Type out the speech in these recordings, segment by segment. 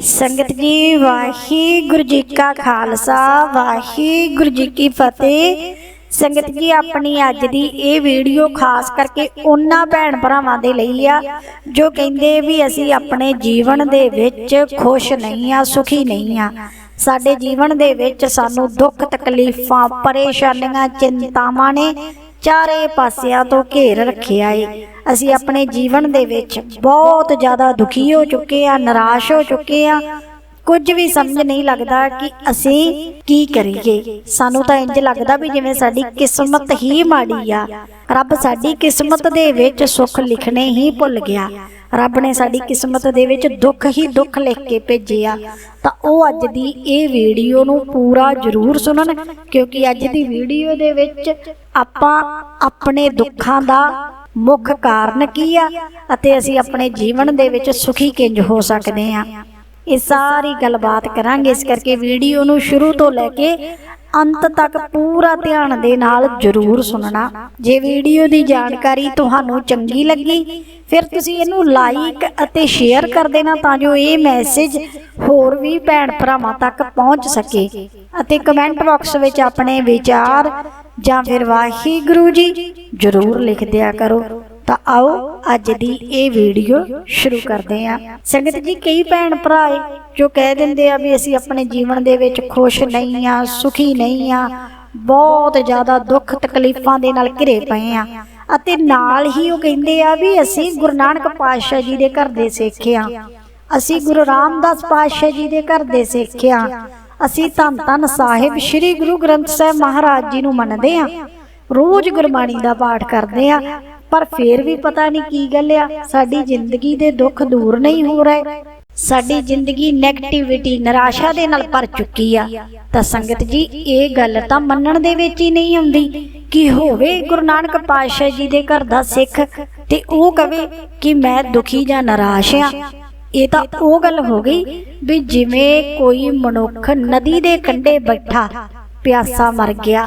ਸੰਗਤ ਜੀ, ਵਾਹਿਗੁਰੂ ਜੀ ਕਾ ਖਾਲਸਾ, ਵਾਹਿਗੁਰੂ ਜੀ ਕੀ ਫਤਿਹ। ਸੰਗਤ ਜੀ, ਆਪਣੀ ਅੱਜ ਦੀ ਇਹ ਵੀਡੀਓ ਖਾਸ ਕਰਕੇ ਉਹਨਾਂ ਭੈਣ ਭਰਾਵਾਂ ਦੇ ਲਈ ਆ, ਜੋ ਕਹਿੰਦੇ ਵੀ ਅਸੀਂ ਆਪਣੇ ਜੀਵਨ ਦੇ ਵਿੱਚ ਖੁਸ਼ ਨਹੀਂ ਆ, ਸੁਖੀ ਨਹੀਂ ਆ। ਸਾਡੇ ਜੀਵਨ ਦੇ ਵਿੱਚ ਸਾਨੂੰ ਦੁੱਖ ਤਕਲੀਫਾਂ, ਪਰੇਸ਼ਾਨੀਆਂ, ਚਿੰਤਾਵਾਂ ਨੇ ਚਾਰੇ ਪਾਸਿਆਂ ਤੋਂ ਘੇਰ ਰੱਖਿਆ ਏ। ਅਸੀਂ ਆਪਣੇ ਜੀਵਨ ਦੇ ਵਿੱਚ ਬਹੁਤ ਜ਼ਿਆਦਾ ਦੁਖੀ ਹੋ ਚੁੱਕੇ ਆ ਨਿਰਾਸ਼ ਹੋ ਚੁੱਕੇ ਆ ਕੁਝ ਵੀ ਸਮਝ ਨਹੀਂ ਲੱਗਦਾ ਕਿ ਅਸੀਂ ਕੀ ਕਰੀਏ। ਸਾਨੂੰ ਤਾਂ ਇੰਜ ਲੱਗਦਾ ਵੀ ਜਿਵੇਂ ਸਾਡੀ ਕਿਸਮਤ ਹੀ ਮਾੜੀ ਆ। ਰੱਬ ਸਾਡੀ ਕਿਸਮਤ ਦੇ ਵਿੱਚ ਸੁੱਖ ਲਿਖਣੇ ਹੀ ਭੁੱਲ ਗਿਆ। ਰੱਬ ਨੇ ਸਾਡੀ ਕਿਸਮਤ ਦੇ ਵਿੱਚ ਦੁੱਖ ਹੀ ਦੁੱਖ ਲਿਖ ਕੇ ਭੇਜਿਆ। ਤਾਂ ਉਹ ਅੱਜ ਦੀ ਇਹ ਵੀਡੀਓ ਨੂੰ ਪੂਰਾ ਜ਼ਰੂਰ ਸੁਣਨ ਕਿਉਂਕਿ ਅੱਜ ਦੀ ਵੀਡੀਓ ਦੇ ਵਿੱਚ ਆਪਾਂ ਆਪਣੇ ਦੁੱਖਾਂ ਦਾ ਮੁੱਖ ਕਾਰਨ ਕੀ ਆ? ਅਤੇ ਅਸੀਂ ਆਪਣੇ ਜੀਵਨ ਦੇ ਵਿੱਚ ਸੁਖੀ ਕਿੰਜ ਹੋ ਸਕਦੇ ਆ ਇਹ ਸਾਰੀ ਗੱਲਬਾਤ ਕਰਾਂਗੇ ਇਸ ਕਰਕੇ ਵੀਡੀਓ ਨੂੰ ਸ਼ੁਰੂ ਤੋਂ ਲੈ ਕੇ ਅੰਤ ਤੱਕ ਪੂਰਾ ਧਿਆਨ ਦੇ ਨਾਲ ਜ਼ਰੂਰ ਸੁਣਨਾ। ਜੇ ਵੀਡੀਓ ਦੀ ਜਾਣਕਾਰੀ ਤੁਹਾਨੂੰ ਚੰਗੀ ਲੱਗੀ, ਫਿਰ ਤੁਸੀਂ ਇਹਨੂੰ ਲਾਈਕ ਅਤੇ ਸ਼ੇਅਰ ਕਰ ਦੇਣਾ ਤਾਂ ਜੋ ਇਹ ਮੈਸੇਜ ਹੋਰ ਵੀ ਭੈਣ ਭਰਾਵਾਂ ਤੱਕ ਪਹੁੰਚ ਸਕੇ। ਅਤੇ ਕਮੈਂਟ ਬਾਕਸ ਵਿੱਚ ਆਪਣੇ ਵਿਚਾਰ ਜਾਂ ਫਿਰ ਵਾਹਿਗੁਰੂ ਜੀ ਜ਼ਰੂਰ ਲਿਖ ਦਿਆ ਕਰੋ। ਤਾਂ ਆਓ ਅੱਜ ਦੀ ਇਹ ਵੀਡੀਓ ਸ਼ੁਰੂ ਕਰਦੇ ਹਾਂ। ਸੰਗਤ ਜੀ, ਕਈ ਭੈਣ ਭਰਾ ਜੋ ਕਹਿ ਦਿੰਦੇ ਆ ਵੀ ਅਸੀਂ ਆਪਣੇ ਜੀਵਨ ਦੇ ਵਿੱਚ ਖੁਸ਼ ਨਹੀਂ ਆ, ਸੁਖੀ ਨਹੀਂ ਆ, ਬਹੁਤ ਜ਼ਿਆਦਾ ਦੁੱਖ ਤਕਲੀਫਾਂ ਦੇ ਨਾਲ ਘਿਰੇ ਪਏ ਆ। ਅਤੇ ਨਾਲ ਹੀ ਉਹ ਕਹਿੰਦੇ ਆ ਵੀ ਅਸੀਂ ਗੁਰੂ ਨਾਨਕ ਪਾਤਸ਼ਾਹ ਜੀ ਦੇ ਘਰ ਦੇ ਸਿੱਖ ਅਸੀਂ ਗੁਰੂ ਰਾਮਦਾਸ ਪਾਤਸ਼ਾਹ ਜੀ ਦੇ ਘਰ ਦੇ ਸਿੱਖ ਆ। ਅਸੀਂ ਧੰਨ ਧੰਨ ਸਾਹਿਬ ਸ੍ਰੀ ਗੁਰੂ ਗ੍ਰੰਥ ਸਾਹਿਬ ਮਹਾਰਾਜ ਜੀ ਨੂੰ ਮੰਨਦੇ ਆ। ਰੋਜ਼ ਗੁਰਬਾਣੀ ਦਾ ਪਾਠ ਕਰਦੇ ਆ। ਪਰ ਫੇਰ ਵੀ ਪਤਾ ਨਹੀਂ ਕੀ ਗੱਲ ਆ, ਸਾਡੀ ਜ਼ਿੰਦਗੀ ਦੇ ਦੁੱਖ ਦੂਰ ਨਹੀਂ ਹੋ ਰਹੇ। ਸਾਡੀ ਜ਼ਿੰਦਗੀ 네ਗੇਟਿਵਿਟੀ ਨਿਰਾਸ਼ਾ ਦੇ ਨਾਲ ਭਰ ਚੁੱਕੀ ਆ। ਤਾਂ ਸੰਗਤ ਜੀ, ਇਹ ਗੱਲ ਤਾਂ ਮੰਨਣ ਦੇ ਵਿੱਚ ਹੀ ਨਹੀਂ ਆਉਂਦੀ ਕਿ ਹੋਵੇ ਗੁਰੂ ਨਾਨਕ ਪਾਤਸ਼ਾਹ ਜੀ ਦੇ ਘਰ ਦਾ ਸਿੱਖ ਤੇ ਉਹ ਕਵੇ ਕਿ ਮੈਂ ਦੁਖੀ ਜਾਂ ਨਿਰਾਸ਼ ਆ। ਇਹ ਤਾਂ ਉਹ ਗੱਲ ਹੋ ਗਈ ਵੀ ਜਿਵੇਂ ਕੋਈ ਮਨੁੱਖ ਨਦੀ ਦੇ ਕੰਢੇ ਬੈਠਾ ਪਿਆਸਾ ਮਰ ਗਿਆ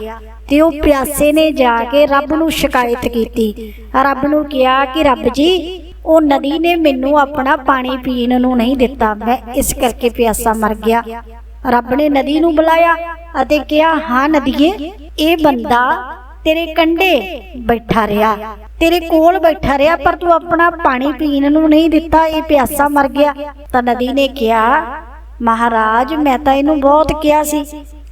ਤੇ ਉਹ ਪਿਆਸੇ ਨੇ ਜਾ ਕੇ ਰੱਬ ਨੂੰ ਸ਼ਿਕਾਇਤ ਕੀਤੀ। ਰੱਬ ਨੂੰ ਕਿਹਾ ਕਿ ਰੱਬ ਜੀ, ਉਹ ਨਦੀ ਨੇ ਮੈਨੂੰ ਆਪਣਾ ਪਾਣੀ ਪੀਣ ਨੂੰ ਨਹੀਂ ਦਿੱਤਾ। ਮੈਂ ਇਸ ਕਰਕੇ ਪਿਆਸਾ ਮਰ ਗਿਆ। ਰੱਬ ਨੇ ਨਦੀ ਨੂੰ ਬੁਲਾਇਆ ਅਤੇ ਕਿਹਾ, ਹਾਂ ਨਦੀਏ, ਇਹ ਬੰਦਾ ਤੇਰੇ ਕੰਢੇ ਬੈਠਾ ਰਿਹਾ। ਤੇਰੇ ਕੋਲ ਬੈਠਾ ਰਿਹਾ, ਪਰ ਤੂੰ ਆਪਣਾ ਪਾਣੀ ਪੀਣ ਨੂੰ ਨਹੀਂ ਦਿੱਤਾ। ਇਹ ਪਿਆਸਾ ਮਰ ਗਿਆ। ਤਾਂ ਨਦੀ ਨੇ ਕਿਹਾ ਮਹਾਰਾਜ, ਮੈਂ ਤਾਂ ਇਹਨੂੰ ਬਹੁਤ ਕਿਹਾ ਸੀ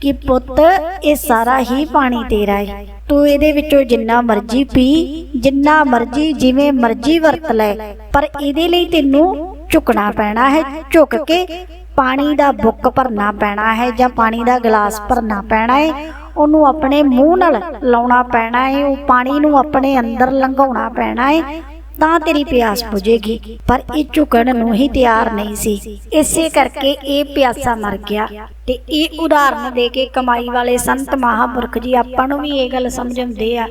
ਕਿ ਪੁੱਤ, ਇਹ ਸਾਰਾ ਹੀ ਪਾਣੀ ਤੇਰਾ ਹੈ ਤੂੰ ਇਹਦੇ ਵਿੱਚੋਂ ਜਿੰਨਾ ਮਰਜ਼ੀ ਪੀ, ਜਿੰਨਾ ਮਰਜ਼ੀ ਜਿਵੇਂ ਮਰਜ਼ੀ ਵਰਤ ਲੈ, ਪਰ ਇਹਦੇ ਲਈ ਤੈਨੂੰ ਝੁਕਣਾ ਪੈਣਾ ਹੈ, ਝੁਕ ਕੇ ਪਾਣੀ ਦਾ ਬੁੱਕ ਭਰਨਾ ਪੈਣਾ ਹੈ ਜਾਂ ਪਾਣੀ ਦਾ ਗਲਾਸ ਭਰਨਾ ਪੈਣਾ ਹੈ ਉਹਨੂੰ ਆਪਣੇ ਮੂੰਹ ਨਾਲ ਲਾਉਣਾ ਪੈਣਾ ਹੈ ਉਹ ਪਾਣੀ ਨੂੰ ਆਪਣੇ ਅੰਦਰ ਲੰਘਾਉਣਾ ਪੈਣਾ ਹੈ ਤਾਂ ਤੇਰੀ ਪਿਆਸ ਬੁਝੇਗੀ। ਪਰ ਇਹ ਝੁਕਣ ਨੂੰ ਹੀ ਤਿਆਰ ਨਹੀਂ ਸੀ। ਇਸੇ ਕਰਕੇ ਇਹ ਪਿਆਸਾ ਮਰ ਗਿਆ ਤੇ ਇਹ ਉਦਾਹਰਨ ਦੇ ਕੇ ਕਮਾਈ ਵਾਲੇ ਸੰਤ ਮਹਾਪੁਰਖ ਜੀ ਆਪਾਂ ਨੂੰ ਵੀ ਇਹ ਗੱਲ ਸਮਝਾਉਂਦੇ ਆ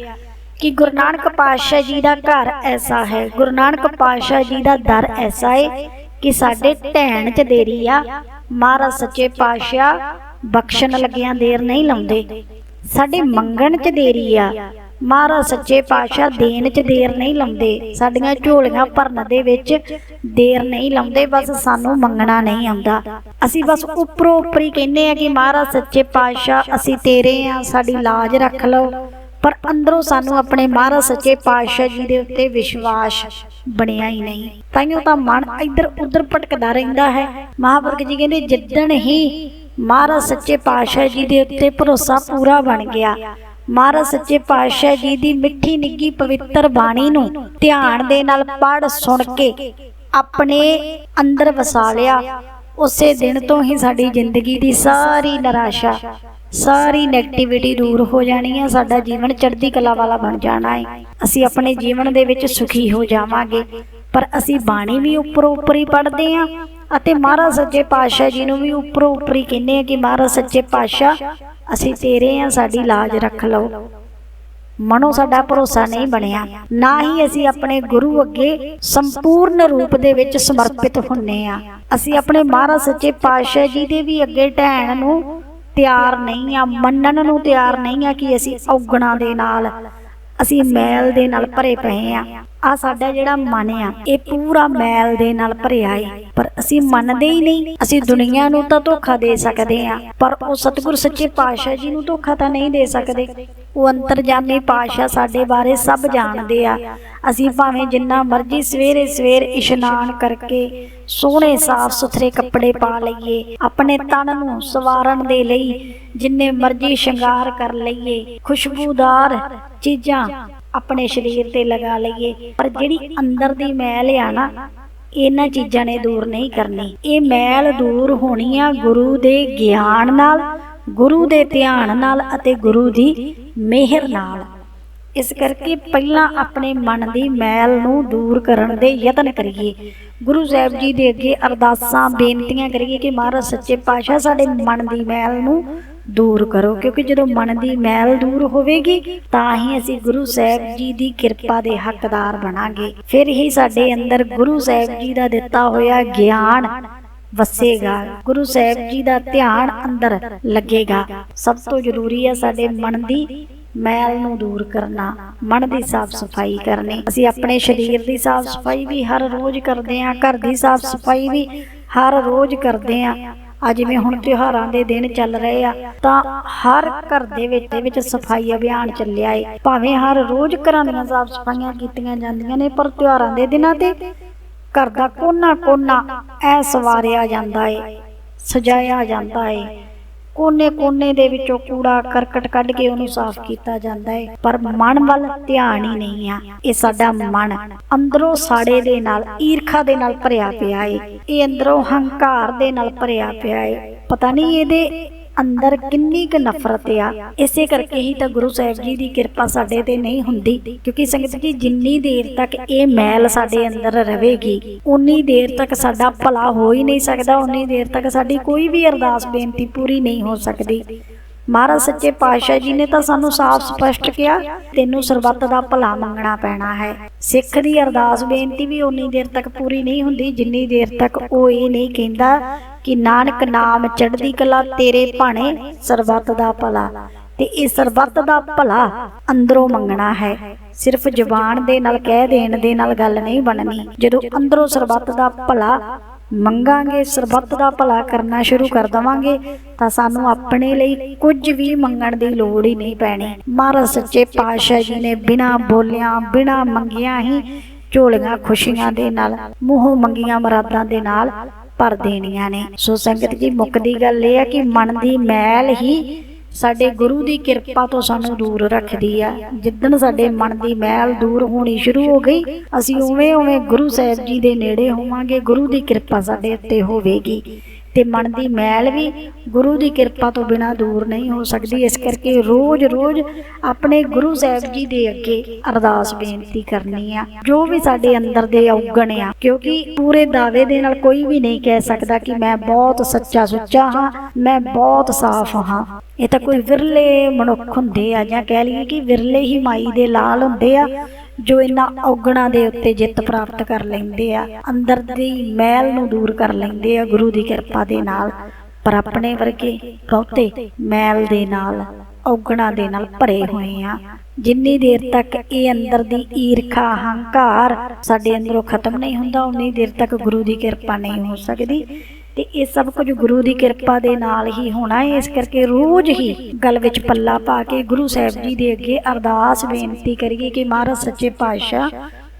ਕਿ ਗੁਰੂ ਨਾਨਕ ਪਾਤਸ਼ਾਹ ਜੀ ਦਾ ਘਰ ਐਸਾ ਹੈ। ਗੁਰੂ ਨਾਨਕ ਪਾਤਸ਼ਾਹ ਜੀ ਦਾ ਦਰ ਐਸਾ ਹੈ ਕਿ ਸਾਡੇ ਢਹਿਣ 'ਚ ਦੇਰੀ ਆ, ਮਹਾਰਾਜ ਸੱਚੇ ਪਾਤਸ਼ਾਹ ਬਖਸ਼ਣ ਲੱਗਿਆਂ ਦੇਰ ਨਹੀਂ ਲਾਉਂਦੇ। ਸਾਡੇ ਮੰਗਣ 'ਚ ਦੇਰੀ ਆ ਮਹਾਰਾਜ ਸੱਚੇ ਪਾਤਸ਼ਾਹ ਦੇਣ 'ਚ ਦੇਰ ਨਹੀਂ ਲਾਉਂਦੇ। ਸਾਡੀਆਂ ਝੋਲੀਆਂ ਭਰਨ ਦੇ ਵਿੱਚ ਦੇਰ ਨਹੀਂ ਲਾਉਂਦੇ, ਬਸ ਸਾਨੂੰ ਮੰਗਣਾ ਨਹੀਂ ਆਉਂਦਾ। ਅਸੀਂ ਬਸ ਉੱਪਰੋਂ ਉੱਪਰੀ ਕਹਿੰਦੇ ਆ ਕਿ ਮਹਾਰਾਜ ਸੱਚੇ ਪਾਤਸ਼ਾਹ, ਅਸੀਂ ਤੇਰੇ ਆ ਸਾਡੀ ਲਾਜ ਰੱਖ ਲਓ। ਪਰ ਅੰਦਰੋਂ ਸਾਨੂੰ ਆਪਣੇ ਮਹਾਰਾਜ ਸੱਚੇ ਪਾਤਸ਼ਾਹ ਜੀ ਦੇ ਉੱਤੇ ਵਿਸ਼ਵਾਸ ਬਣਿਆ ਹੀ ਨਹੀਂ। ਤਾਈਓ ਤਾਂ ਮਨ ਇੱਧਰ ਉੱਧਰ ਭਟਕਦਾ ਰਹਿੰਦਾ ਹੈ। ਮਹਾਪੁਰਖ ਜੀ ਕਹਿੰਦੇ, ਜਿੱਦਣ ਹੀ ਮਹਾਰਾਜ ਸੱਚੇ ਪਾਤਸ਼ਾਹ ਜੀ ਦੇ ਉੱਤੇ ਭਰੋਸਾ ਪੂਰਾ ਬਣ ਗਿਆ ਮਹਾਰਾਜ ਸੱਚੇ ਪਾਤਸ਼ਾਹ ਜੀ ਦੀ ਮਿੱਠੀ ਨਿੱਗੀ ਪਵਿੱਤਰ ਬਾਣੀ ਨੂੰ ਧਿਆਨ ਦੇ ਨਾਲ ਪੜ੍ਹ ਸੁਣ ਕੇ ਆਪਣੇ ਅੰਦਰ ਵਸਾ ਲਿਆ। ਉਸੇ ਦਿਨ ਤੋਂ ਹੀ ਸਾਡੀ ਜ਼ਿੰਦਗੀ ਦੀ ਸਾਰੀ ਨਿਰਾਸ਼ਾ, ਸਾਰੀ 네ਗੇਟਿਵਿਟੀ ਦੂਰ ਹੋ ਜਾਣੀ ਹੈ ਸਾਡਾ ਜੀਵਨ ਚੜ੍ਹਦੀ ਕਲਾ ਵਾਲਾ ਬਣ ਜਾਣਾ ਹੈ ਅਸੀਂ ਆਪਣੇ ਜੀਵਨ ਦੇ ਵਿੱਚ ਸੁਖੀ ਹੋ ਜਾਵਾਂਗੇ। ਪਰ ਅਸੀਂ ਬਾਣੀ ਵੀ ਉੱਪਰੋਂ ਉੱਪਰ ਹੀ ਪੜ੍ਹਦੇ ਆਂ ਅਤੇ ਮਹਾਰਾਜ ਸੱਚੇ ਪਾਤਸ਼ਾਹ ਜੀ ਨੂੰ ਵੀ ਉੱਪਰੋਂ ਉੱਪਰ ਹੀ ਕਹਿੰਦੇ ਆ ਕਿ ਮਹਾਰਾਜ ਸੱਚੇ ਪਾਤਸ਼ਾਹ ਅਸੀਂ ਤੇਰੇ ਆਂ, ਸਾਡੀ ਲਾਜ ਰੱਖ ਲਓ। ਮਨੋਂ ਸਾਡਾ ਭਰੋਸਾ ਨਹੀਂ ਬਣਿਆ। ਨਾ ਹੀ ਅਸੀਂ ਆਪਣੇ ਗੁਰੂ ਅੱਗੇ ਸੰਪੂਰਨ ਰੂਪ ਦੇ ਵਿੱਚ ਸਮਰਪਿਤ ਹੁੰਨੇ ਆ। ਅਸੀਂ ਆਪਣੇ ਮਹਾਰਾਜ ਸੱਚੇ ਪਾਤਸ਼ਾਹ ਜੀ ਦੇ ਵੀ ਅੱਗੇ ਢਹਿਣ ਨੂੰ ਤਿਆਰ ਨਹੀਂ ਆ, ਮੰਨਣ ਨੂੰ ਤਿਆਰ ਨਹੀਂ ਆ ਕਿ ਅਸੀਂ ਔਗਣਾ ਦੇ ਨਾਲ ਅਸੀਂ ਮੈਲ ਦੇ ਨਾਲ ਭਰੇ ਪਏ ਆ। ਆ ਸਾਡਾ ਜਿਹੜਾ ਮਨ ਆ, ਇਹ ਪੂਰਾ ਮੈਲ ਦੇ ਨਾਲ ਭਰਿਆ ਏ। ਪਰ ਅਸੀਂ ਮੰਨਦੇ ਹੀ ਨਹੀਂ। ਅਸੀਂ ਦੁਨੀਆ ਨੂੰ ਤਾਂ ਧੋਖਾ ਦੇ ਸਕਦੇ ਆ, ਪਰ ਉਹ ਸਤਿਗੁਰ ਸੱਚੇ ਪਾਤਸ਼ਾਹ ਜੀ ਨੂੰ ਧੋਖਾ ਤਾਂ ਨਹੀਂ ਦੇ ਸਕਦੇ। ਉਹ ਅੰਤਰਜਾਮੀ ਪਾਤਸ਼ਾਹ ਸਾਡੇ ਬਾਰੇ ਸਭ ਜਾਣਦੇ ਆ। ਅਸੀਂ ਭਾਵੇਂ ਜਿੰਨਾ ਮਰਜ਼ੀ ਸਵੇਰੇ ਸਵੇਰ ਇਸ਼ਨਾਨ ਕਰਕੇ ਸੋਹਣੇ ਸਾਫ਼ ਸੁਥਰੇ ਕੱਪੜੇ ਪਾ ਲਈਏ, ਆਪਣੇ ਤਨ ਨੂੰ ਸਵਾਰਨ ਦੇ ਲਈ ਜਿੰਨੇ ਮਰਜ਼ੀ ਸ਼ਿੰਗਾਰ ਕਰ ਲਈਏ, ਖੁਸ਼ਬੂਦਾਰ ਚੀਜ਼ਾਂ ਆਪਣੇ ਸਰੀਰ ਤੇ ਲਗਾ ਲਈਏ। ਪਰ ਜਿਹੜੀ ਅੰਦਰ ਦੀ ਮੈਲ ਆ ਨਾ, ਇਹਨਾਂ ਚੀਜ਼ਾਂ ਨੇ ਦੂਰ ਨਹੀਂ ਕਰਨੀ। ਇਹ ਮੈਲ ਦੂਰ ਹੋਣੀ ਆ ਗੁਰੂ ਦੇ ਗਿਆਨ ਨਾਲ ਗੁਰੂ ਦੇ ਧਿਆਨ ਨਾਲ ਅਤੇ ਗੁਰੂ ਦੀ ਮਿਹਰ ਨਾਲ। ਇਸ ਕਰਕੇ ਪਹਿਲਾਂ ਆਪਣੇ ਮਨ ਦੀ ਮੈਲ ਨੂੰ ਦੂਰ ਕਰਨ ਦੇ ਯਤਨ ਕਰੀਏ। ਗੁਰੂ ਸਾਹਿਬ ਜੀ ਦੇ ਅੱਗੇ ਅਰਦਾਸਾਂ, ਬੇਨਤੀਆਂ ਕਰੀਏ ਕਿ ਮਹਾਰਾਜ ਸੱਚੇ ਪਾਤਸ਼ਾਹ ਸਾਡੇ ਮਨ ਦੀ ਮੈਲ ਨੂੰ ਦੂਰ ਕਰੋ। ਕਿਉਂਕਿ ਜਦੋਂ ਮਨ ਦੀ ਮੈਲ ਦੂਰ ਹੋਵੇਗੀ, ਤਾਂ ਹੀ ਅਸੀਂ ਗੁਰੂ ਸਾਹਿਬ ਜੀ ਦੀ ਕਿਰਪਾ ਦੇ ਹੱਕਦਾਰ ਬਣਾਂਗੇ। ਫਿਰ ਹੀ ਸਾਡੇ ਅੰਦਰ ਗੁਰੂ ਸਾਹਿਬ ਜੀ ਦਾ ਦਿੱਤਾ ਹੋਇਆ ਗਿਆਨ ਵਸੇਗਾ। ਗੁਰੂ ਸਾਹਿਬ ਜੀ ਦਾ ਧਿਆਨ ਅੰਦਰ ਲੱਗੇਗਾ। ਸਭ ਤੋਂ ਜ਼ਰੂਰੀ ਹੈ ਸਾਡੇ ਮਨ ਦੀ ਮੈਲ ਨੂੰ ਦੂਰ ਕਰਨਾ। ਮਨ ਦੀ ਸਾਫ਼ ਸਫ਼ਾਈ ਕਰਨੀ। ਅਸੀਂ ਆਪਣੇ ਸਰੀਰ ਦੀ ਸਾਫ਼ ਸਫ਼ਾਈ ਵੀ ਹਰ ਰੋਜ਼ ਕਰਦੇ ਹਾਂ। ਘਰ ਦੀ ਸਾਫ਼ ਸਫ਼ਾਈ ਵੀ ਹਰ ਰੋਜ਼ ਕਰਦੇ ਹਾਂ। ਅੱਜ ਜਿਵੇਂ ਹੁਣ ਤਿਉਹਾਰਾਂ ਦੇ ਦਿਨ ਚੱਲ ਰਹੇ ਆ ਤਾਂ ਹਰ ਘਰ ਦੇ ਵਿੱਚ ਦੇ ਵਿੱਚ ਸਫ਼ਾਈ ਅਭਿਆਨ ਚੱਲਿਆ ਏ। ਭਾਵੇਂ ਹਰ ਰੋਜ਼ ਘਰਾਂ ਦੀਆਂ ਸਾਫ਼ ਸਫਾਈਆਂ ਕੀਤੀਆਂ ਜਾਂਦੀਆਂ ਨੇ ਪਰ ਤਿਉਹਾਰਾਂ ਦੇ ਦਿਨਾਂ ਤੇ ਘਰ ਦਾ ਕੋਨਾ ਕੋਨਾ ਐ ਸਵਾਰਿਆ ਜਾਂਦਾ ਏ, ਸਜਾਇਆ ਜਾਂਦਾ ਏ। ਕੋਨੇ ਕੋਨੇ ਦੇ ਵਿੱਚੋਂ ਕੂੜਾ ਕਰਕਟ ਕੱਢ ਕੇ ਉਹਨੂੰ ਸਾਫ਼ ਕੀਤਾ ਜਾਂਦਾ ਏ। ਪਰ ਮਨ ਵੱਲ ਧਿਆਨ ਹੀ ਨਹੀਂ ਆ। ਇਹ ਸਾਡਾ ਮਨ ਅੰਦਰੋਂ ਸਾੜੇ ਦੇ ਨਾਲ, ਈਰਖਾ ਦੇ ਨਾਲ ਭਰਿਆ ਪਿਆ ਏ। ਇਹ ਅੰਦਰੋਂ ਹੰਕਾਰ ਦੇ ਨਾਲ ਭਰਿਆ ਪਿਆ ਏ। ਪਤਾ ਨਹੀਂ ਇਹਦੇ ਅੰਦਰ ਕਿੰਨੀ ਕੁ ਨਫ਼ਰਤ ਆ? ਇਸੇ ਕਰਕੇ ਹੀ ਤਾਂ ਗੁਰੂ ਸਾਹਿਬ ਜੀ ਦੀ ਕਿਰਪਾ ਸਾਡੇ ਤੇ ਨਹੀਂ ਹੁੰਦੀ ਕਿਉਂਕਿ ਸੰਗਤ ਜੀ ਜਿੰਨੀ ਦੇਰ ਤੱਕ ਇਹ ਮੈਲ ਸਾਡੇ ਅੰਦਰ ਰਵੇਗੀ ਉਨੀ ਦੇਰ ਤੱਕ ਸਾਡਾ ਭਲਾ ਹੋ ਹੀ ਨਹੀਂ ਸਕਦਾ ਉਨੀ ਦੇਰ ਤੱਕ ਸਾਡੀ ਕੋਈ ਵੀ ਅਰਦਾਸ ਬੇਨਤੀ ਪੂਰੀ ਨਹੀਂ ਹੋ ਸਕਦੀ। ਮਹਾਰਾਜ ਸੱਚੇ ਪਾਤਸ਼ਾਹ ਜੀ ਨੇ ਤਾਂ ਸਾਨੂੰ ਸਾਫ਼ ਸਪਸ਼ਟ ਕਿਹਾ, ਤੈਨੂੰ ਸਰਬੱਤ ਦਾ ਭਲਾ ਮੰਗਣਾ ਪੈਣਾ ਹੈ। ਸਿੱਖ ਦੀ ਅਰਦਾਸ ਬੇਨਤੀ ਵੀ ਉਨੀ ਦੇਰ ਤੱਕ ਪੂਰੀ ਨਹੀਂ ਹੁੰਦੀ, ਜਿੰਨੀ ਦੇਰ ਤੱਕ ਉਹ ਇਹ ਨਹੀਂ ਕਹਿੰਦਾ ਕਿ ਨਾਨਕ ਨਾਮ ਚੜ੍ਹਦੀ ਕਲਾ ਤੇਰੇ ਭਾਣੇ ਸਰਬੱਤ ਦਾ ਭਲਾ। ਤੇ ਇਹ ਸਰਬੱਤ ਦਾ ਭਲਾ ਅੰਦਰੋਂ ਮੰਗਣਾ ਹੈ। ਸਿਰਫ ਜ਼ੁਬਾਨ ਦੇ ਨਾਲ, ਕਹਿ ਦੇਣ ਦੇ ਨਾਲ ਗੱਲ ਨਹੀਂ ਬਣਨੀ। ਜਦੋਂ ਅੰਦਰੋਂ ਸਰਬੱਤ ਦਾ ਭਲਾ ਮੰਗਾਂਗੇ, ਸਰਬੱਤ ਦਾ ਭਲਾ ਕਰਨਾ ਸ਼ੁਰੂ ਕਰ ਦਵਾਂਗੇ, ਤਾਂ ਸਾਨੂੰ ਆਪਣੇ ਲਈ ਕੁਝ ਵੀ ਮੰਗਣ ਦੀ ਲੋੜ ਹੀ ਨਹੀਂ ਪੈਣੀ। ਮਹਾਰਾਜ ਸੱਚੇ ਪਾਤਸ਼ਾਹ ਜੀ ਨੇ ਬਿਨਾ ਬੋਲਿਆਂ, ਬਿਨਾ ਮੰਗਿਆਂ ਹੀ ਝੋਲੀਆਂ ਖੁਸ਼ੀਆਂ ਦੇ ਨਾਲ, ਮੂੰਹੋਂ ਮੰਗੀਆਂ ਮਰਾਦਾਂ ਦੇ ਨਾਲ ਭਰ ਦੇਣੀਆਂ ਨੇ। ਸੋ ਸੰਗਤ ਜੀ ਮੁੱਕਦੀ ਗੱਲ ਇਹ ਆ ਕਿ ਮਨ ਦੀ ਮੈਲ ਹੀ ਸਾਡੇ ਗੁਰੂ ਦੀ ਕਿਰਪਾ ਤੋਂ ਸਾਨੂੰ ਦੂਰ ਰੱਖਦੀ ਆ। ਜਿੱਦਣ ਸਾਡੇ ਮਨ ਦੀ ਮੈਲ ਦੂਰ ਹੋਣੀ ਸ਼ੁਰੂ ਹੋ ਗਈ, ਅਸੀਂ ਉਵੇਂ ਉਵੇਂ ਗੁਰੂ ਸਾਹਿਬ ਜੀ ਦੇ ਨੇੜੇ ਹੋਵਾਂਗੇ, ਗੁਰੂ ਦੀ ਕਿਰਪਾ ਸਾਡੇ ਉੱਤੇ ਹੋਵੇਗੀ। ਤੇ ਮਨ ਦੀ ਮੈਲ ਵੀ ਗੁਰੂ ਦੀ ਕਿਰਪਾ ਤੋਂ ਬਿਨਾ ਦੂਰ ਨਹੀਂ ਹੋ ਸਕਦੀ। ਇਸ ਕਰਕੇ ਰੋਜ਼-ਰੋਜ਼ ਆਪਣੇ ਗੁਰੂ ਸਾਹਿਬ ਜੀ ਦੇ ਅੱਗੇ ਅਰਦਾਸ ਬੇਨਤੀ ਕਰਨੀ ਆ। ਜੋ ਵੀ ਸਾਡੇ ਅੰਦਰ ਦੇ ਔਗਣ ਆ, ਕਿਉਂਕਿ ਪੂਰੇ ਦਾਅਵੇ ਦੇ ਨਾਲ ਕੋਈ ਵੀ ਨਹੀਂ ਕਹਿ ਸਕਦਾ ਕਿ ਮੈਂ ਬਹੁਤ ਸੱਚਾ ਸੁੱਚਾ ਹਾਂ, ਮੈਂ ਬਹੁਤ ਸਾਫ਼ ਹਾਂ। ਇਹ ਤਾਂ ਕੋਈ ਵਿਰਲੇ ਮਨੁੱਖ ਹੁੰਦੇ ਆ ਜਾਂ ਕਹਿ ਲਈਏ ਕਿ ਵਿਰਲੇ ਹੀ ਮਾਈ ਦੇ ਲਾਲ ਹੁੰਦੇ ਆ। ਜੋ ਇਹਨਾਂ ਔਗਣਾਂ ਦੇ ਉੱਤੇ ਜਿੱਤ ਪ੍ਰਾਪਤ ਕਰ ਲੈਂਦੇ ਆ, ਅੰਦਰ ਦੀ ਮੈਲ ਨੂੰ ਦੂਰ ਕਰ ਲੈਂਦੇ ਆ ਗੁਰੂ ਦੀ ਕਿਰਪਾ ਦੇ ਨਾਲ। ਪਰ ਆਪਣੇ ਵਰਗੇ ਬਹੁਤੇ ਮੈਲ ਦੇ ਨਾਲ, ਔਗਣਾ ਦੇ ਨਾਲ ਭਰੇ ਹੋਏ ਆ। ਜਿੰਨੀ ਦੇਰ ਤੱਕ ਇਹ ਅੰਦਰ ਦੀ ਈਰਖਾ ਹੰਕਾਰ ਸਾਡੇ ਅੰਦਰੋਂ ਖਤਮ ਨਹੀਂ ਹੁੰਦਾ, ਉਨੀ ਦੇਰ ਤੱਕ ਗੁਰੂ ਦੀ ਕਿਰਪਾ ਨਹੀਂ ਹੋ ਸਕਦੀ। ਤੇ ਇਹ ਸਭ ਕੁਝ ਗੁਰੂ ਦੀ ਕਿਰਪਾ ਦੇ ਨਾਲ ਹੀ ਹੋਣਾ ਹੈ। ਇਸ ਕਰਕੇ ਰੋਜ਼ ਹੀ ਗਲ ਵਿੱਚ ਪੱਲਾ ਪਾ ਕੇ ਗੁਰੂ ਸਾਹਿਬ ਜੀ ਦੇ ਅੱਗੇ ਅਰਦਾਸ ਬੇਨਤੀ ਕਰੀਏ ਕਿ ਮਹਾਰਾਜ ਸੱਚੇ ਪਾਤਸ਼ਾਹ,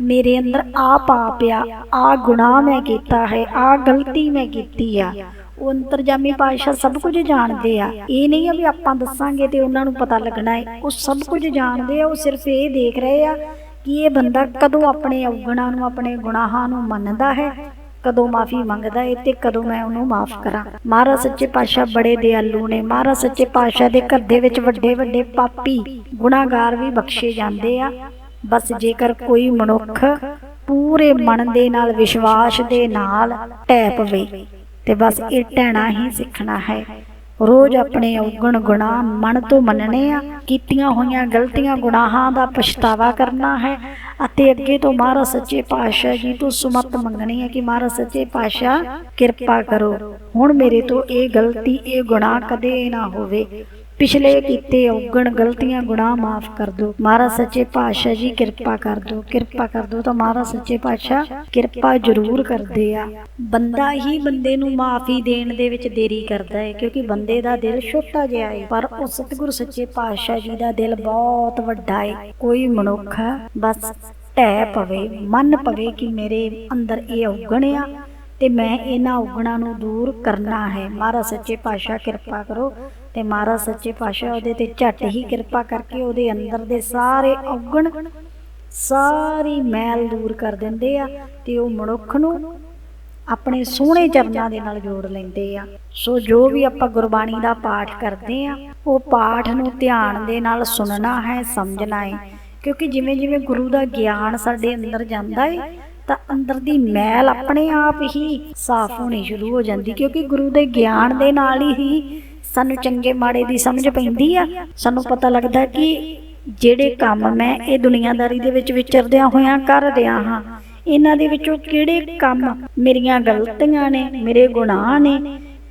ਮੇਰੇ ਅੰਦਰ ਆ ਪਾਪ ਆ ਆ ਗੁਨਾਹ ਮੈਂ ਕੀਤਾ ਹੈ, ਆ ਗਲਤੀ ਮੈਂ ਕੀਤੀ ਆ। ਉਹ ਅੰਤਰਜਾਮੀ ਪਾਤਸ਼ਾਹ ਸਭ ਕੁਝ ਜਾਣਦੇ ਆ। ਇਹ ਨਹੀਂ ਆ ਵੀ ਆਪਾਂ ਦੱਸਾਂਗੇ ਤੇ ਉਹਨਾਂ ਨੂੰ ਪਤਾ ਲੱਗਣਾ ਹੈ। ਉਹ ਸਭ ਕੁਝ ਜਾਣਦੇ ਆ, ਉਹ ਸਿਰਫ ਇਹ ਦੇਖ ਰਹੇ ਆ ਕਿ ਇਹ ਬੰਦਾ ਕਦੋਂ ਆਪਣੇ ਔਗਣਾਂ ਨੂੰ, ਆਪਣੇ ਗੁਨਾਹਾਂ ਨੂੰ ਮੰਨਦਾ ਹੈ ਕਦੋਂ ਮਾਫੀ ਮੰਗਦਾ ਏ ਤੇ ਕਦੋਂ ਮੈਂ ਉਹਨੂੰ ਮਾਫ ਕਰਾਂ। ਮਹਾਰਾਜ ਸੱਚੇ ਪਾਤਸ਼ਾਹ ਬੜੇ ਦਿਆਲੂ ਨੇ। ਮਹਾਰਾਜ ਸੱਚੇ ਪਾਤਸ਼ਾਹ ਦੇ ਘਰ ਦੇ ਵਿੱਚ ਵੱਡੇ ਵੱਡੇ ਪਾਪੀ, ਗੁਨਾਹਗਾਰ ਵੀ ਬਖਸ਼ੇ ਜਾਂਦੇ ਆ। ਬਸ ਜੇਕਰ ਕੋਈ ਮਨੁੱਖ ਪੂਰੇ ਮਨ ਦੇ ਨਾਲ, ਵਿਸ਼ਵਾਸ ਦੇ ਨਾਲ ਟੈ ਪਵੇ ਤੇ ਬਸ ਇਹ ਟਹਿਣਾ ਹੀ ਸਿੱਖਣਾ ਹੈ। ਰੋਜ਼ ਆਪਣੇ ਔਗਣ ਗੁਨਾਹ ਮਨ ਤੋਂ ਮੰਨਣੇ ਆ, ਕੀਤੀਆਂ ਹੋਈਆਂ ਗਲਤੀਆਂ ਗੁਨਾਹਾਂ ਦਾ ਪਛਤਾਵਾ ਕਰਨਾ ਹੈ ਅਤੇ ਅੱਗੇ ਤੋਂ ਮਹਾਰਾਜ ਸੱਚੇ ਪਾਤਸ਼ਾਹ ਜੀ ਤੋਂ ਸੁਮਤ ਮੰਗਣੀ ਹੈ ਕਿ ਮਹਾਰਾਜ ਸੱਚੇ ਪਾਤਸ਼ਾਹ ਕਿਰਪਾ ਕਰੋ। ਹੁਣ ਮੇਰੇ ਤੋਂ ਇਹ ਗਲਤੀ, ਇਹ ਗੁਨਾਹ ਕਦੇ ਨਾ ਹੋਵੇ। ਪਿਛਲੇ ਕੀਤੇ ਔਗਣ ਗਲਤੀਆਂ ਗੁਨਾਹ ਮਾਫ ਕਰ ਦਿਓ ਮਹਾਰਾਜ ਸੱਚੇ ਪਾਤਸ਼ਾਹ ਜੀ ਕਿਰਪਾ ਕਰ ਦਿਓ ਕਿਰਪਾ ਕਰ ਦਿਓ ਤਾਂ ਮਹਾਰਾਜ ਸੱਚੇ ਪਾਤਸ਼ਾਹ ਕਿਰਪਾ ਜ਼ਰੂਰ ਕਰਦੇ ਆ। ਬੰਦਾ ਹੀ ਬੰਦੇ ਨੂੰ ਮਾਫੀ ਦੇਣ ਦੇ ਵਿੱਚ ਦੇਰੀ ਕਰਦਾ ਹੈ ਕਿਉਂਕਿ ਬੰਦੇ ਦਾ ਦਿਲ ਛੋਟਾ ਜਿਹਾ ਹੈ, ਪਰ ਉਹ ਸਤਿਗੁਰੂ ਸੱਚੇ ਪਾਤਸ਼ਾਹ ਜੀ ਦਾ ਦਿਲ ਬਹੁਤ ਵੱਡਾ ਹੈ। ਕੋਈ ਮਨੁੱਖ ਬਸ ਢਹਿ ਪਵੇ, ਮੰਨ ਪਵੇ ਕਿ ਮੇਰੇ ਅੰਦਰ ਇਹ ਔਗਣ ਆ ਤੇ ਮੈਂ ਇਹਨਾਂ ਔਗਣਾਂ ਨੂੰ ਦੂਰ ਕਰਨਾ ਹੈ। ਮਹਾਰਾਜ ਸੱਚੇ ਪਾਤਸ਼ਾਹ ਕਿਰਪਾ ਕਰੋ ਤੇ ਮਹਾਰਾਜ ਸੱਚੇ ਪਾਤਸ਼ਾਹ ਉਹਦੇ ਤੇ ਝੱਟ ਹੀ ਕਿਰਪਾ ਕਰਕੇ ਉਹਦੇ ਅੰਦਰ ਦੇ ਸਾਰੇ ਔਗਣ ਸਾਰੀ ਮੈਲ ਦੂਰ ਕਰ ਦਿੰਦੇ ਆ ਤੇ ਉਹ ਮਨੁੱਖ ਨੂੰ ਆਪਣੇ ਸੋਹਣੇ ਚਰਨਾਂ ਦੇ ਨਾਲ ਜੋੜ ਲੈਂਦੇ ਆ। ਸੋ ਜੋ ਵੀ ਆਪਾਂ ਗੁਰਬਾਣੀ ਦਾ ਪਾਠ ਕਰਦੇ ਆ, ਉਹ ਪਾਠ ਨੂੰ ਧਿਆਨ ਦੇ ਨਾਲ ਸੁਣਨਾ ਹੈ, ਸਮਝਣਾ ਹੈ। ਕਿਉਂਕਿ ਜਿਵੇਂ ਜਿਵੇਂ ਗੁਰੂ ਦਾ ਗਿਆਨ ਸਾਡੇ ਅੰਦਰ ਜਾਂਦਾ ਹੈ ਤਾਂ ਅੰਦਰ ਦੀ ਮੈਲ ਆਪਣੇ ਆਪ ਹੀ ਸਾਫ਼ ਹੋਣੀ ਸ਼ੁਰੂ ਹੋ ਜਾਂਦੀ। ਕਿਉਂਕਿ ਗੁਰੂ ਦੇ ਗਿਆਨ ਦੇ ਨਾਲ ਹੀ ਸਾਨੂੰ ਚੰਗੇ ਮਾੜੇ ਦੀ ਸਮਝ ਪੈਂਦੀ ਆ। ਸਾਨੂੰ ਪਤਾ ਲੱਗਦਾ ਕਿ ਜਿਹੜੇ ਕੰਮ ਮੈਂ ਇਹ ਦੁਨੀਆਦਾਰੀ ਦੇ ਵਿੱਚ ਵਿਚਰਦਿਆਂ ਹੋਇਆਂ ਕਰ ਰਿਹਾ ਹਾਂ, ਇਹਨਾਂ ਦੇ ਵਿੱਚੋਂ ਕਿਹੜੇ ਕੰਮ ਮੇਰੀਆਂ ਗਲਤੀਆਂ ਨੇ, ਮੇਰੇ ਗੁਨਾਹ ਨੇ,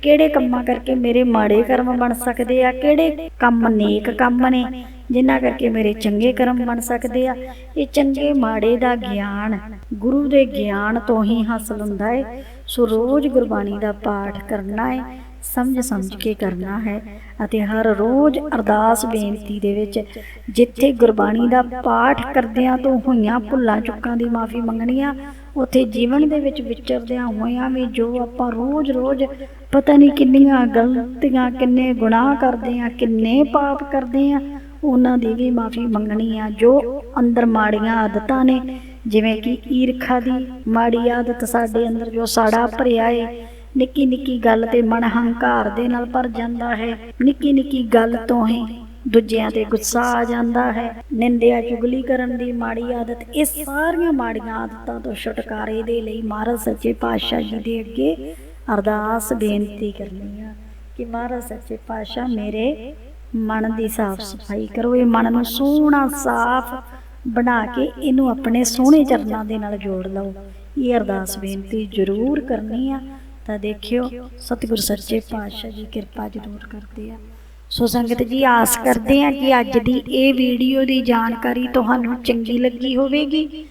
ਕਿਹੜੇ ਕੰਮਾਂ ਕਰਕੇ ਮੇਰੇ ਮਾੜੇ ਕਰਮ ਬਣ ਸਕਦੇ ਆ, ਕਿਹੜੇ ਕੰਮ ਨੇਕ ਕੰਮ ਨੇ, ਜਿਨ੍ਹਾਂ ਕਰਕੇ ਮੇਰੇ ਚੰਗੇ ਕਰਮ ਬਣ ਸਕਦੇ ਆ। ਇਹ ਚੰਗੇ ਮਾੜੇ ਦਾ ਗਿਆਨ ਗੁਰੂ ਦੇ ਗਿਆਨ ਤੋਂ ਹੀ ਹਾਸਲ ਹੁੰਦਾ ਹੈ ਸੋ ਰੋਜ਼ ਗੁਰਬਾਣੀ ਦਾ ਪਾਠ ਕਰਨਾ ਹੈ ਸਮਝ ਸਮਝ ਕੇ ਕਰਨਾ ਹੈ ਅਤੇ ਹਰ ਰੋਜ਼ ਅਰਦਾਸ ਬੇਨਤੀ ਦੇ ਵਿੱਚ ਜਿੱਥੇ ਗੁਰਬਾਣੀ ਦਾ ਪਾਠ ਕਰਦਿਆਂ ਤੋਂ ਹੋਈਆਂ ਭੁੱਲਾਂ ਚੁੱਕਾਂ ਦੀ ਮਾਫੀ ਮੰਗਣੀ ਆ ਉਥੇ ਜੀਵਨ ਦੇ ਵਿੱਚ ਵਿਚਰਦਿਆਂ ਹੋਇਆਂ ਵੀ ਜੋ ਆਪਾਂ ਰੋਜ਼-ਰੋਜ਼ ਪਤਾ ਨਹੀਂ ਕਿੰਨੀਆਂ ਗਲਤੀਆਂ ਕਿੰਨੇ ਗੁਨਾਹ ਕਰਦੇ ਆ ਕਿੰਨੇ ਪਾਪ ਕਰਦੇ ਆ ਉਹਨਾਂ ਦੀ ਵੀ ਮਾਫੀ ਮੰਗਣੀ ਆ ਜੋ ਅੰਦਰ ਮਾੜੀਆਂ ਆਦਤਾਂ ਨੇ ਜਿਵੇਂ ਕਿ ਈਰਖਾ ਦੀ ਮਾੜੀ ਆਦਤ ਸਾਡੇ ਅੰਦਰ ਜੋ ਸਾੜਾ ਭਰਿਆ ਏ ਨਿੱਕੀ ਨਿੱਕੀ ਗੱਲ ਤੇ ਮਨ ਹੰਕਾਰ ਦੇ ਨਾਲ ਭਰ ਜਾਂਦਾ ਹੈ। ਨਿੱਕੀ ਨਿੱਕੀ ਗੱਲ ਤੋਂ ਹੀ ਦੂਜਿਆਂ ਤੇ ਗੁੱਸਾ ਆ ਜਾਂਦਾ ਹੈ। ਨਿੰਦਿਆ ਚੁਗਲੀ ਕਰਨ ਦੀ ਮਾੜੀ ਆਦਤ, ਇਹ ਸਾਰੀਆਂ ਮਾੜੀਆਂ ਆਦਤਾਂ ਤੋਂ ਛੁਟਕਾਰੇ ਦੇ ਲਈ ਮਹਾਰਾਜ ਸੱਚੇ ਪਾਤਸ਼ਾਹ ਜੀ ਦੇ ਅੱਗੇ ਅਰਦਾਸ ਬੇਨਤੀ ਕਰਨੀ ਆ ਕਿ ਮਹਾਰਾਜ ਸੱਚੇ ਪਾਤਸ਼ਾਹ ਮੇਰੇ ਮਨ ਦੀ ਸਾਫ਼ ਸਫ਼ਾਈ ਕਰੋ, ਇਹ ਮਨ ਨੂੰ ਸੋਹਣਾ ਸਾਫ਼ ਬਣਾ ਕੇ ਇਹਨੂੰ ਆਪਣੇ ਸੋਹਣੇ ਚਰਨਾਂ ਦੇ ਨਾਲ ਜੋੜ ਲਓ। ਇਹ ਅਰਦਾਸ ਬੇਨਤੀ ਜ਼ਰੂਰ ਕਰਨੀ ਆ। ਤਾਂ ਦੇਖਿਓ, ਸਤਿਗੁਰ ਸੱਚੇ ਪਾਤਸ਼ਾਹ ਜੀ ਕਿਰਪਾ ਜ਼ਰੂਰ ਕਰਦੇ ਆ। ਸੋ ਸੰਗਤ ਜੀ, ਆਸ ਕਰਦੇ ਆ ਕਿ ਅੱਜ ਦੀ ਇਹ ਵੀਡੀਓ ਦੀ ਜਾਣਕਾਰੀ ਤੁਹਾਨੂੰ ਚੰਗੀ ਲੱਗੀ ਹੋਵੇਗੀ।